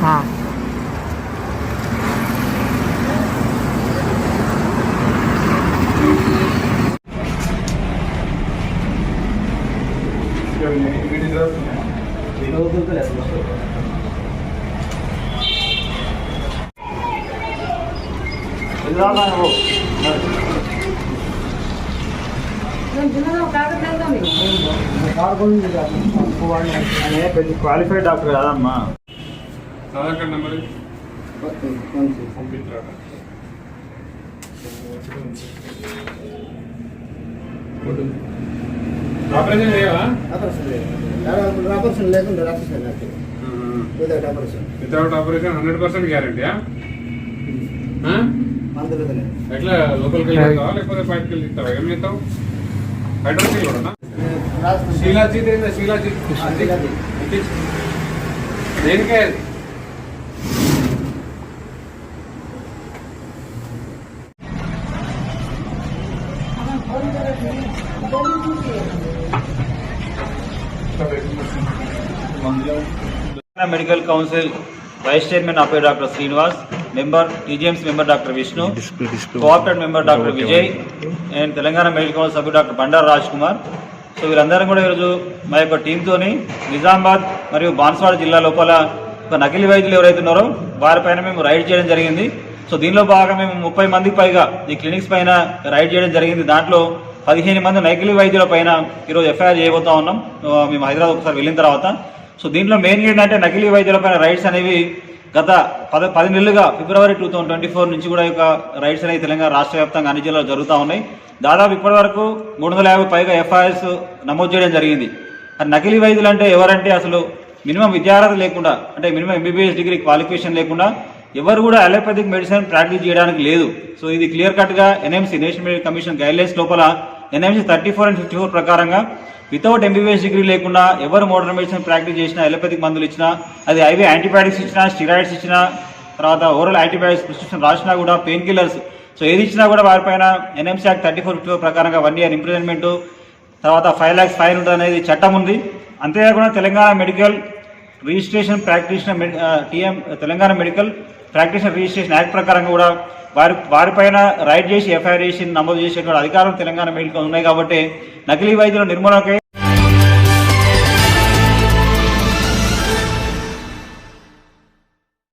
हाँ qualified doctor కదమ్మా Aadhaar card number పంపించరా ఆపరేషన్ లేకుండా without operation without operation hundred percent గ్యారంటీయా ఎట్లా లోపలికి వెళ్ళి లేకపోతే బయటకు వెళ్ళి ఇస్తావా ఏం చేస్తావు? హైడ్రోసిల్ కూడా శీలాజీత్ ఏందా? శీలాజీత్. దేనికే అది Telangana medical council vice chairman అపే doctor Srinivas member TGMC member doctor Vishnu coopted member doctor Vijay and Telangana medical council సభ్యుడు డాక్టర్ బండారు రాజ్ కుమార్ సో వీరందరం కూడా ఈరోజు మా యొక్క టీంతోని నిజామాబాద్ మరియు బాన్స్వాడ జిల్లా లోపల ఒక నకిలీ వైద్యులు ఎవరైతే ఉన్నారో వారిపైన మేము రైడ్ చేయడం జరిగింది. సో దీనిలో భాగంగా మేము ముప్పై మందికి పైగా ఈ క్లినిక్స్ పైన రైడ్ చేయడం జరిగింది. దాంట్లో పదిహేను మంది నకిలీ వైద్యుల పైన ఈరోజు ఎఫ్ఐఆర్ చేయబోతా ఉన్నాం. మేము హైదరాబాద్ ఒకసారి వెళ్ళిన తర్వాత. సో దీంట్లో మెయిన్ ఏంటంటే నకిలీ వైద్యుల పైన రైడ్స్ అనేవి గత పద పది నెలలుగా February two thousand twenty four నుంచి కూడా యొక్క రైడ్స్ అనేవి తెలంగాణ రాష్ట్ర వ్యాప్తంగా అన్ని జిల్లాలు జరుగుతూ ఉన్నాయి. దాదాపు ఇప్పటి వరకు మూడు వందల యాభై పైగా ఎఫ్ఐఆర్స్ నమోదు చేయడం జరిగింది. నకిలీ వైద్యులు అంటే ఎవరంటే అసలు మినిమం విద్యార్హత లేకుండా అంటే మినిమం ఎంబీబీఎస్ డిగ్రీ క్వాలిఫికేషన్ లేకుండా ఎవరు కూడా అలోపతిక్ మెడిసిన్ ప్రాక్టీస్ చేయడానికి లేదు. సో ఇది క్లియర్ కట్గా NMC national medical commission guidelines లోపల NMC thirty four and fifty four ప్రకారంగా వితౌట్ ఎంబీబీఎస్ డిగ్రీ లేకుండా ఎవరు మోడర్న్ మెడిసిన్ ప్రాక్టీస్ చేసినా ఎలోపతిక్ మందులు ఇచ్చినా అది ఐవీ యాంటీబయాటిక్స్ ఇచ్చినా స్టిరాయిడ్స్ ఇచ్చినా తర్వాత ఓరల్ యాంటీబయాటిక్స్ ప్రిస్క్రిప్షన్ రాసినా కూడా పెయిన్ కిల్లర్స్ సో ఏది ఇచ్చినా కూడా వారిపైన NMC act thirty four fifty four ప్రకారంగా వన్ ఇయర్ ఇంప్రిజన్మెంట్ తర్వాత ఫైవ్ ల్యాక్స్ ఫైన్ ఉంటుంది అనేది చట్టం ఉంది. అంతేకాకుండా Telangana medical registration practitioner TM Telangana medical practitioner registration act ప్రకారంగా కూడా వారి వారిపైన రైడ్ చేసి ఎఫ్ఐఆర్ చేసి నమోదు చేసేటువంటి అధికారం తెలంగాణ మెడికల్ ఉన్నాయి కాబట్టి నకిలీ వైద్యుల నిర్మూలనకై